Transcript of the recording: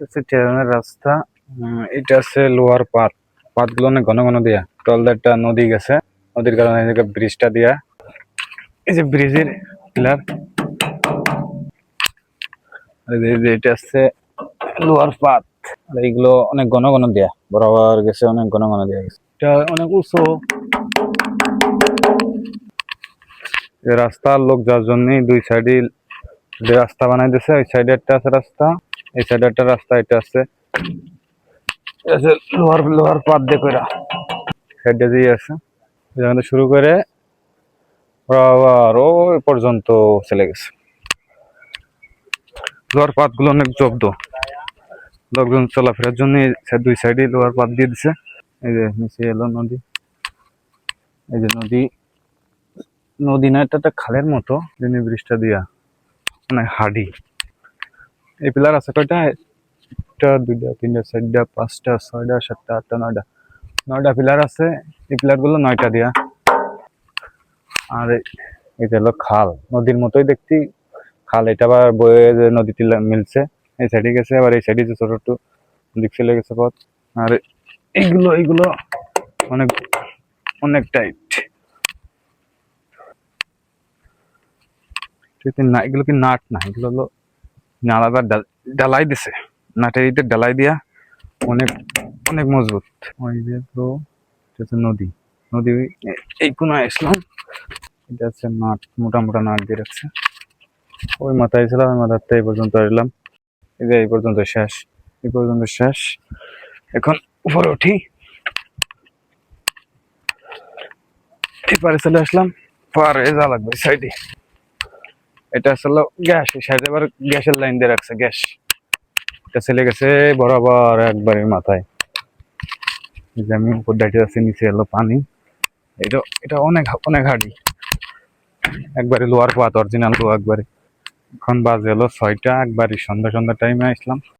হচ্ছে ট্রেনের রাস্তা। উম, এটা আছে লোয়ার পাত। পাতগুলো অনেক ঘন ঘন দিয়া। তলদে একটা নদী গেছে। নদীর কারণে জায়গায় ব্রিজটা দিয়া। এই যে ব্রিজের পিলার। এটা আছে লোয়ার পাত। এইগুলো অনেক ঘন ঘন দেয়া। বরাবর গেছে অনেক ঘন ঘন দেয়া গেছে। এটা অনেক উঁচু। রাস্তার লোক যার জন্যই দুই সাইডে রাস্তা বানাই দিছে। ওই সাইডে একটা আছে রাস্তা। এই সাইডে একটা রাস্তা, এটা আছে। লোহার লোহার পাত দিয়ে কইরা। সাইডে দিয়ে আছে এখান শুরু করে আবার ওই পর্যন্ত চলে গেছে। লোহার পাতগুলো অনেক জব্দ। লোকজন চলাফেরার জন্য দুই সাইডে লোহার পাত দিয়ে দিছে। এই যে নিচে এলো নদী। এই যে নদী নদী না, এটা একটা খালের মতো ব্রিজটা দিয়া মানে হাডি। এই পিলার আছে কয়টা? একটা, দুইটা, তিনটা, চারটা, পাঁচটা, ছয়টা, সাতটা, আটটা, নয়টা। নয়টা পিলার আছে। এই পিলারগুলো নয়টা দিয়া। আর এটা হলো খাল। নদীর মতোই দেখতে। খাল এটা আবার বয়ে যে নদীতে মিলছে। এই সাইডে গেছে, আবার এই সাইডে যে ছোট একটু দিক পথ। আর এইগুলো এইগুলো অনেক অনেক টাইট না এগুলো কি নাট না? এগুলো হলো নালাদা ডালাই দিছে। নাটের ইটের ডালাই দিয়া অনেক অনেক মজবুত। ওই যে তো নদী। নদী এই কোনায় আসলাম। এটা হচ্ছে নাট মোটা মোটা নাট দিয়ে রাখছে। ওই মাথায় ছিলাম ওই মাথার এই পর্যন্ত আসলাম। এই যে এই পর্যন্ত শেষ, এই পর্যন্ত শেষ। এখন উপরে উঠি। এই পারে চলে আসলাম, পারে যা লাগবে, সাইডে। এটা আসলে গ্যাস সাইডে গ্যাসের লাইন দিয়ে রাখছে, গ্যাস। এটা চলে গেছে বরাবর একবারে মাথায়। আমি উপর দাঁড়িয়ে আছি নিচে এলো পানি। এটা এটা অনেক অনেক হাড়ি একবারে লোয়ার পাত অরিজিনাল লো একবারে। এখন বাজে হলো ছয়টা একবারই সন্ধ্যা সন্ধ্যা টাইমে আসলাম।